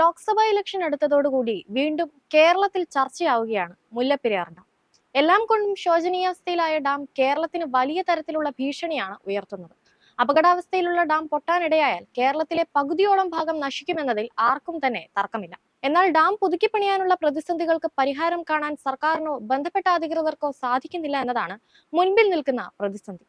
Lok Sabha election അടുത്തതോടുകൂടി വീണ്ടും കേരളത്തിൽ ചർച്ചയാവുകയാണ് Mullaperiyar dam. എല്ലാം കൊണ്ടും ശോചനീയാവസ്ഥയിലായ ഡാം കേരളത്തിന് വലിയ തരത്തിലുള്ള ഭീഷണിയാണ് ഉയർത്തുന്നത്. അപകടാവസ്ഥയിലുള്ള ഡാം പൊട്ടാനിടയായാൽ കേരളത്തിലെ പകുതിയോളം ഭാഗം നശിക്കുമെന്നതിൽ ആർക്കും തന്നെ തർക്കമില്ല. എന്നാൽ ഡാം പുതുക്കിപ്പണിയാനുള്ള പ്രതിസന്ധികൾക്ക് പരിഹാരം കാണാൻ സർക്കാരിനോ ബന്ധപ്പെട്ട അധികൃതർക്കോ സാധിക്കുന്നില്ല എന്നതാണ് മുൻപിൽ നിൽക്കുന്ന പ്രതിസന്ധി.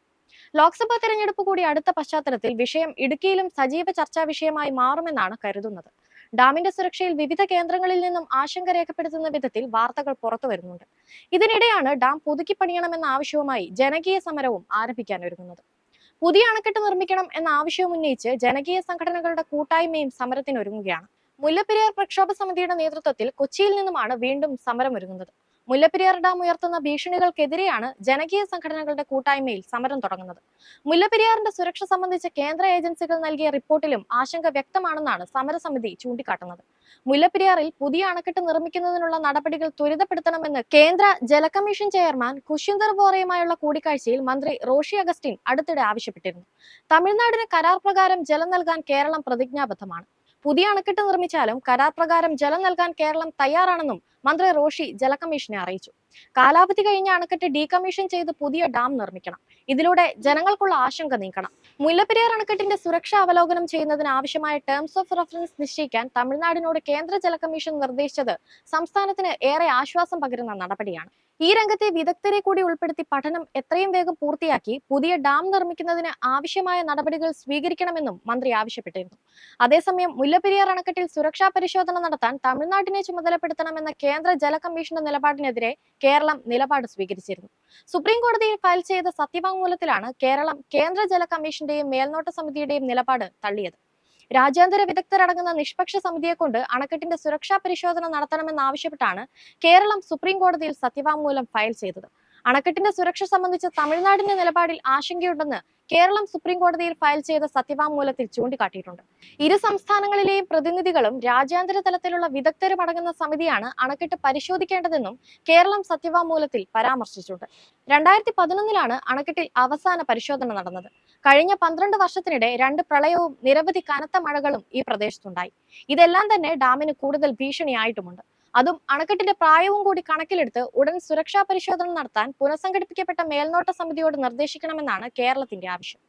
ലോക്സഭാ തെരഞ്ഞെടുപ്പ് കൂടി അടുത്ത പശ്ചാത്തലത്തിൽ വിഷയം ഇടുക്കിയിലും സജീവ ചർച്ചാ വിഷയമായി മാറുമെന്നാണ് കരുതുന്നത്. ഡാമിന്റെ സുരക്ഷയിൽ വിവിധ കേന്ദ്രങ്ങളിൽ നിന്നും ആശങ്ക രേഖപ്പെടുത്തുന്ന വിധത്തിൽ വാർത്തകൾ പുറത്തു വരുന്നുണ്ട്. ഇതിനിടെയാണ് ഡാം പുതുക്കി പണിയണമെന്ന ആവശ്യവുമായി ജനകീയ സമരവും ആരംഭിക്കാൻ ഒരുങ്ങുന്നത്. പുതിയ അണക്കെട്ട് നിർമ്മിക്കണം എന്ന ആവശ്യവും ഉന്നയിച്ച് ജനകീയ സംഘടനകളുടെ കൂട്ടായ്മയും സമരത്തിനൊരുങ്ങുകയാണ്. മുല്ലപ്പെരിയാർ പ്രക്ഷോഭ സമിതിയുടെ നേതൃത്വത്തിൽ കൊച്ചിയിൽ നിന്നുമാണ് വീണ്ടും സമരം ഒരുങ്ങുന്നത് മുല്ലപ്പെരിയാർ ഡാം ഉയർത്തുന്ന ഭീഷണികൾക്കെതിരെയാണ് ജനകീയ സംഘടനകളുടെ കൂട്ടായ്മയിൽ സമരം തുടങ്ങുന്നത്. മുല്ലപ്പെരിയാറിന്റെ സുരക്ഷ സംബന്ധിച്ച് കേന്ദ്ര ഏജൻസികൾ നൽകിയ റിപ്പോർട്ടിലും ആശങ്ക വ്യക്തമാണെന്നാണ് സമരസമിതി ചൂണ്ടിക്കാട്ടുന്നത്. മുല്ലപ്പെരിയാറിൽ പുതിയ അണക്കെട്ട് നിർമ്മിക്കുന്നതിനുള്ള നടപടികൾ ത്വരിതപ്പെടുത്തണമെന്ന് കേന്ദ്ര ജലകമ്മീഷൻ ചെയർമാൻ കുശിന്ദർ ബോറയുമായുള്ള കൂടിക്കാഴ്ചയിൽ മന്ത്രി റോഷി അഗസ്റ്റിൻ അടുത്തിടെ ആവശ്യപ്പെട്ടിരുന്നു. തമിഴ്നാടിന് കരാർ പ്രകാരം ജലം നൽകാൻ കേരളം പ്രതിജ്ഞാബദ്ധമാണ്. പുതിയ അണക്കെട്ട് നിർമ്മിച്ചാലും കരാർ പ്രകാരം ജലം നൽകാൻ കേരളം തയ്യാറാണെന്നും മന്ത്രി റോഷി ജലകമ്മീഷനെ അറിയിച്ചു. കാലാവധി കഴിഞ്ഞ അണക്കെട്ട് ഡീകമ്മീഷൻ ചെയ്ത് പുതിയ ഡാം നിർമ്മിക്കണം. ഇതിലൂടെ ജനങ്ങൾക്കുള്ള ആശങ്ക നീക്കണം. മുല്ലപ്പെരിയാർ അണക്കെട്ടിന്റെ സുരക്ഷ അവലോകനം ചെയ്യുന്നതിന് ആവശ്യമായ ടേംസ് ഓഫ് റെഫറൻസ് നിശ്ചയിക്കാൻ തമിഴ്നാടിനോട് കേന്ദ്ര ജലകമ്മീഷൻ നിർദ്ദേശിച്ചത് സംസ്ഥാനത്തിന് ഏറെ ആശ്വാസം പകരുന്ന നടപടിയാണ്. ഈ രംഗത്തെ വിദഗ്ധരെ കൂടി ഉൾപ്പെടുത്തി പഠനം എത്രയും വേഗം പൂർത്തിയാക്കി പുതിയ ഡാം നിർമ്മിക്കുന്നതിന് ആവശ്യമായ നടപടികൾ സ്വീകരിക്കണമെന്നും മന്ത്രി ആവശ്യപ്പെട്ടിരുന്നു. അതേസമയം മുല്ലപ്പെരിയാർ അണക്കെട്ടിൽ സുരക്ഷാ പരിശോധന നടത്താൻ തമിഴ്നാട്ടിനെ ചുമതലപ്പെടുത്തണമെന്ന കേന്ദ്ര ജല കമ്മീഷന്റെ നിലപാടിനെതിരെ കേരളം നിലപാട് സ്വീകരിച്ചിരുന്നു. സുപ്രീം കോടതിയിൽ ഫയൽ ചെയ്ത സത്യവാങ്മൂലത്തിലാണ് കേരളം കേന്ദ്ര ജല കമ്മീഷന്റെയും മേൽനോട്ട സമിതിയുടെയും നിലപാട് തള്ളിയത്. രാജ്യാന്തര വിദഗ്ധരടങ്ങുന്ന നിഷ്പക്ഷ സമിതിയെ കൊണ്ട് അണക്കെട്ടിന്റെ സുരക്ഷാ പരിശോധന നടത്തണമെന്നാവശ്യപ്പെട്ടാണ് കേരളം സുപ്രീം കോടതിയിൽ സത്യവാങ്മൂലം ഫയൽ ചെയ്തത്. അണക്കെട്ടിന്റെ സുരക്ഷ സംബന്ധിച്ച് തമിഴ്നാടിന്റെ നിലപാടിൽ ആശങ്കയുണ്ടെന്ന് കേരളം സുപ്രീം കോടതിയിൽ ഫയൽ ചെയ്ത സത്യവാങ്മൂലത്തിൽ ചൂണ്ടിക്കാട്ടിയിട്ടുണ്ട്. ഇരു സംസ്ഥാനങ്ങളിലെയും പ്രതിനിധികളും രാജ്യാന്തര തലത്തിലുള്ള വിദഗ്ധരും അടങ്ങുന്ന സമിതിയാണ് അണക്കെട്ട് പരിശോധിക്കേണ്ടതെന്നും കേരളം സത്യവാങ്മൂലത്തിൽ പരാമർശിച്ചിട്ടുണ്ട്. രണ്ടായിരത്തി പതിനൊന്നിലാണ് അണക്കെട്ടിൽ അവസാന പരിശോധന നടന്നത്. കഴിഞ്ഞ പന്ത്രണ്ട് വർഷത്തിനിടെ രണ്ട് പ്രളയവും നിരവധി കനത്ത മഴകളും ഈ പ്രദേശത്തുണ്ടായി. ഇതെല്ലാം തന്നെ ഡാമിന് കൂടുതൽ ഭീഷണിയായിട്ടുമുണ്ട്. അതും അണക്കെട്ടിന്റെ പ്രായവും കൂടി കണക്കിലെടുത്ത് ഉടൻ സുരക്ഷാ പരിശോധന നടത്താൻ പുനഃസംഘടിപ്പിക്കപ്പെട്ട മേൽനോട്ട സമിതിയോട് നിർദ്ദേശിക്കണമെന്നാണ് കേരളത്തിന്റെ ആവശ്യം.